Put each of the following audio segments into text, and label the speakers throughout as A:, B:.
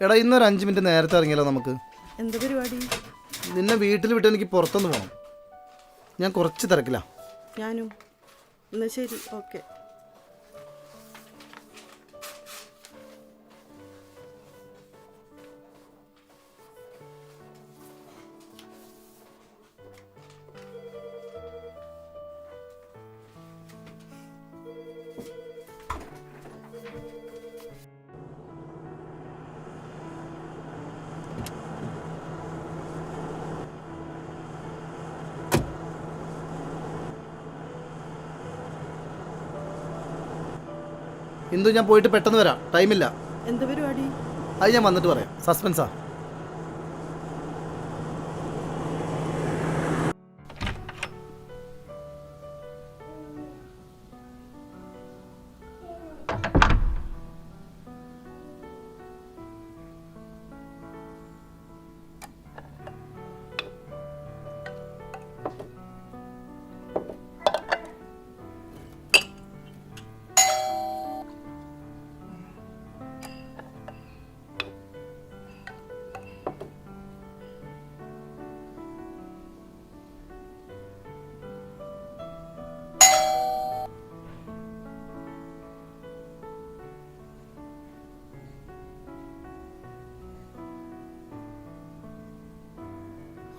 A: എടാ ഇന്നൊരു അഞ്ച് മിനിറ്റ് നേരത്തെ ഇറങ്ങിയല്ലോ നമുക്ക്.
B: എന്താ പരിപാടി?
A: നിന്നെ വീട്ടിൽ വിട്ട് എനിക്ക് പുറത്തൊന്ന് പോകണം ഞാൻ കുറച്ച് തിരക്കില്ല
B: ഞാനും. എന്നാ ശരി ഓക്കെ.
A: ഇന്ദു ഞാൻ പോയിട്ട് പെട്ടെന്ന് വരാം. ടൈമില്ല.
B: എന്താ പരിപാടി?
A: അത് ഞാൻ വന്നിട്ട് പറയാം. സസ്പെൻസാ.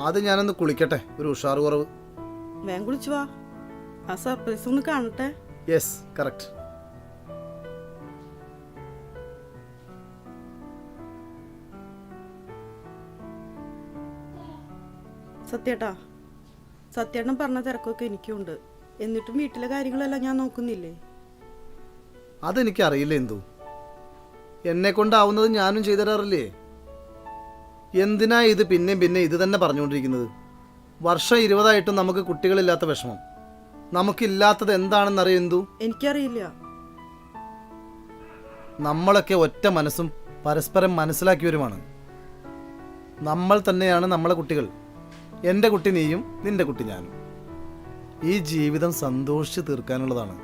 A: ആദ്യം ഞാനൊന്ന് കുളിക്കട്ടെ. ഒരു ഉഷാർ കുറവ്.
B: വേഗം കുളിച്ചു വാ. ആ സർപ്രൈസ് ഒന്ന് കാണട്ടെ.
A: യെസ് കറക്റ്റ്
B: സത്യേട്ടാ സത്യേട്ടൻ പറഞ്ഞ തിരക്കൊക്കെ എനിക്കുണ്ട്. എന്നിട്ടും വീട്ടിലെ കാര്യങ്ങളെല്ലാം ഞാൻ നോക്കുന്നില്ലേ?
A: അതെനിക്കറിയില്ല എന്തു എന്നെ കൊണ്ടാവുന്നത് ഞാനും ചെയ്തു തരാറില്ലേ എന്തിനാ ഇത് പിന്നെയും പിന്നെ ഇത് തന്നെ പറഞ്ഞുകൊണ്ടിരിക്കുന്നത്? വർഷം ഇരുപതായിട്ടും നമുക്ക് കുട്ടികളില്ലാത്ത വിഷമം. നമുക്കില്ലാത്തത് എന്താണെന്നറിയോ എന്തു
B: എനിക്കറിയില്ല.
A: നമ്മളൊക്കെ ഒറ്റ മനസ്സും പരസ്പരം മനസ്സിലാക്കിയവരുമാണ്. നമ്മൾ തന്നെയാണ് നമ്മളെ കുട്ടികൾ. എന്റെ കുട്ടി നീയും നിന്റെ കുട്ടി ഞാനും. ഈ ജീവിതം സന്തോഷിച്ച് തീർക്കാനുള്ളതാണ്.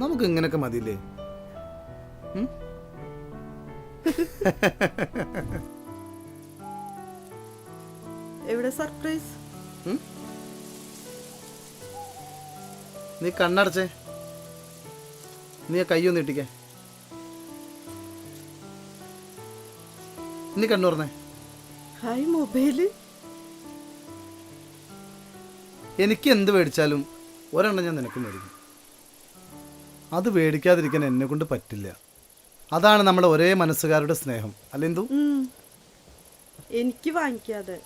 A: നമുക്ക് ഇങ്ങനെയൊക്കെ മതിയില്ലേ?
B: സർപ്രൈസ്?
A: നീ കണ്ണടച്ചേ. നീ കയ്യൊന്ന് ഇട്ടിക്കേ. നീ കണ്ണു പറഞ്ഞേ
B: ഹായ് മൊബൈൽ.
A: എനിക്ക് എന്ത് മേടിച്ചാലും ഒരെണ്ണം ഞാൻ നിനക്ക് മേടിക്കും. അത് മേടിക്കാതിരിക്കാൻ എന്നെ കൊണ്ട് പറ്റില്ല. അതാണ് നമ്മുടെ ഒരേ മനസ്സുകാരുടെ സ്നേഹം. അല്ലെന്തു
B: എനിക്ക് വാങ്ങിക്കാതെ.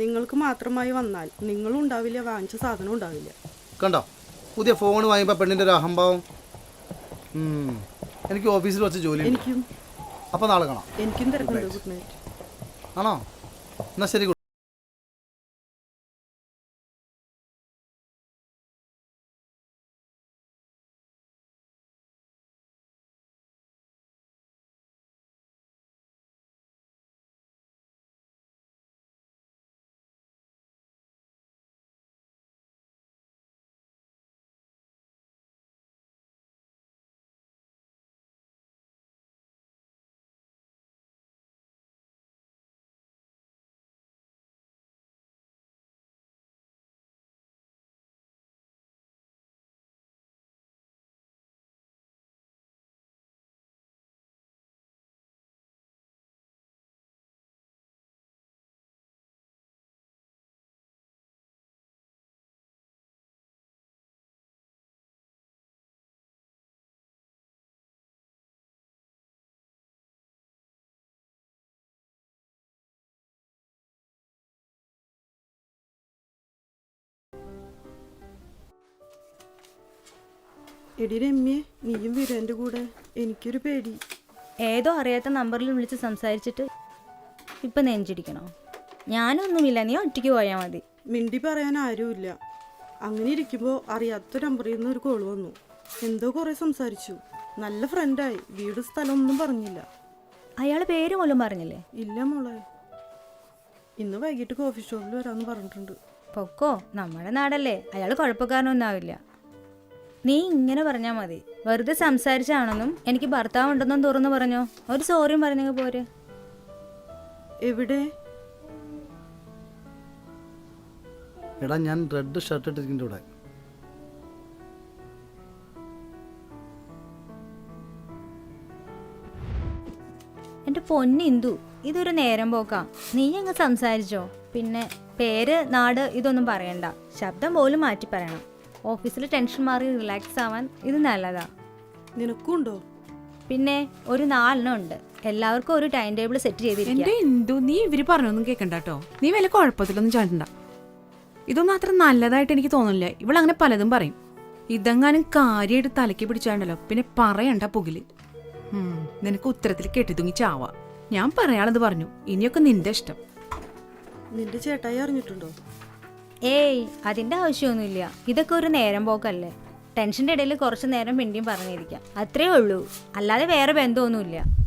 B: നിങ്ങൾക്ക് മാത്രമായി വന്നാൽ നിങ്ങളും ഉണ്ടാവില്ല വാങ്ങിച്ച സാധനം ഉണ്ടാവില്ല.
A: കണ്ടോ? പുതിയ ഫോൺ വാങ്ങിയപ്പോൾ പെണ്ണിന്റെ ഒരു അഹംഭാവം. എനിക്ക് ഓഫീസിൽ വെച്ച് ജോലി
B: എനിക്കും.
A: അപ്പോൾ നാളെ കാണാം.
B: എനിക്കും തിരക്കുണ്ട് ഗുഡ് നൈറ്റ്
A: ആണോ? എന്നാ ശരി
B: എടി രമ്യെ നീയും വരും എന്റെ കൂടെ എനിക്കൊരു പേടി.
C: ഏതോ അറിയാത്ത നമ്പറിൽ വിളിച്ച് സംസാരിച്ചിട്ട് ഇപ്പൊ നെഞ്ചിടിക്കണോ? ഞാനൊന്നുമില്ല നീ ഒറ്റയ്ക്ക് പോയാൽ മതി.
B: മിണ്ടി പറയാൻ ആരുമില്ല. അങ്ങനെ ഇരിക്കുമ്പോൾ അറിയാത്ത നമ്പറിൽ നിന്ന് ഒരു കോൾ വന്നു. എന്തോ കുറേ സംസാരിച്ചു. നല്ല ഫ്രണ്ടായി വീട് സ്ഥലം ഒന്നും പറഞ്ഞില്ല.
C: അയാളെ പേര് പോലും പറഞ്ഞില്ലേ?
B: ഇല്ല മോളെ. ഇന്ന് വൈകിട്ട് കോഫി ഷോപ്പിൽ വരാമെന്ന് പറഞ്ഞിട്ടുണ്ട്.
C: പൊക്കോ നമ്മുടെ നാടല്ലേ. അയാൾ കുഴപ്പക്കാരനൊന്നും ആവില്ല. നീ ഇങ്ങനെ പറഞ്ഞാ മതി. വെറുതെ സംസാരിച്ചാണെന്നും എനിക്ക് ഭർത്താവ് ഉണ്ടെന്നും തുറന്നു പറഞ്ഞോ. ഒരു സോറിയും പറഞ്ഞെങ്കിൽ പോരെ.
B: എവിടെ?
A: എടാ ഞാൻ റെഡ് ഷർട്ട് ഇട്ടിരിക്കുന്നു ഇവിടെ.
C: എന്റെ പൊന്നിന്ദു ഇതൊരു നേരം പോക്കാ. നീ അങ്ങ് സംസാരിച്ചോ. പിന്നെ പേര് നാട് ഇതൊന്നും പറയണ്ട. ശബ്ദം പോലും മാറ്റി പറയണം. ഓഫീസിൽ ടെൻഷൻ മാറി റിലാക്സ് ആവാൻ ഇത് നല്ലതാ.
B: നിനക്കുണ്ടോ?
C: പിന്നെ ഒരു നാലെണ്ണം ഉണ്ട്. എല്ലാവർക്കും ഒരു ടൈം ടേബിൾ സെറ്റ് ചെയ്തിരിക്കുക
D: എന്റെ എന്തു നീ ഇവർ പറഞ്ഞൊന്നും കേൾക്കണ്ട കേട്ടോ നീ വല്ല കുഴപ്പത്തിലൊന്നും ചാടണ്ട. ഇതൊന്നും അത്ര നല്ലതായിട്ട് എനിക്ക് തോന്നുന്നില്ല. ഇവളങ്ങനെ പലതും പറയും. ഇതെങ്ങാനും കാര്യമായിട്ട് തലയ്ക്ക് പിടിച്ചാണ്ടല്ലോ. പിന്നെ പറയണ്ട പുകിൽ. ഉം, നിനക്ക് ഉത്തരത്തിൽ കെട്ടിത്തുങ്ങി ചാവാ. ഞാൻ പറയാളത് പറഞ്ഞു. ഇനിയൊക്കെ നിന്റെ ഇഷ്ടം.
B: നിന്റെ ചേട്ടായി അറിഞ്ഞിട്ടുണ്ടോ?
C: ഏയ് അതിന്റെ ആവശ്യമൊന്നുമില്ല. ഇതൊക്കെ ഒരു നേരം പോക്കല്ലേ. ടെൻഷന്റെ ഇടയിൽ കുറച്ച് നേരം പിന്നെയും പറഞ്ഞിരിക്കാം. അത്രേ ഉള്ളൂ. അല്ലാതെ വേറെ ബന്ധമൊന്നുമില്ല.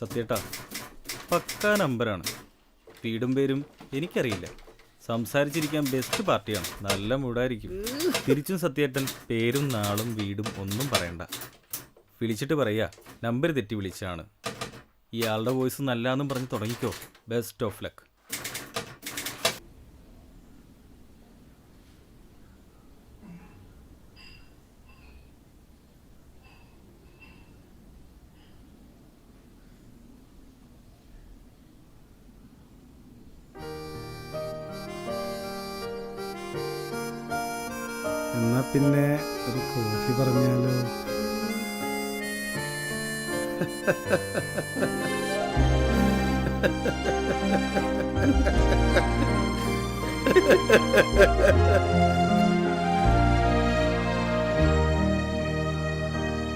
E: സത്യേട്ടാ പക്കാ നമ്പറാണ്. വീടും പേരും എനിക്കറിയില്ല. സംസാരിച്ചിരിക്കാൻ ബെസ്റ്റ് പാർട്ടിയാണ്. നല്ല മൂടായിരിക്കും തിരിച്ചും സത്യേട്ടൻ പേരും നാളും വീടും ഒന്നും പറയണ്ട. വിളിച്ചിട്ട് പറയാ നമ്പർ തെറ്റി വിളിച്ചാണ്. ഇയാളുടെ വോയിസ് നല്ലാന്നും പറഞ്ഞ് തുടങ്ങിക്കോ. ബെസ്റ്റ് ഓഫ് ലക്ക്
A: എന്നാ പിന്നെ ഒരു കോഫി പറഞ്ഞാലോ?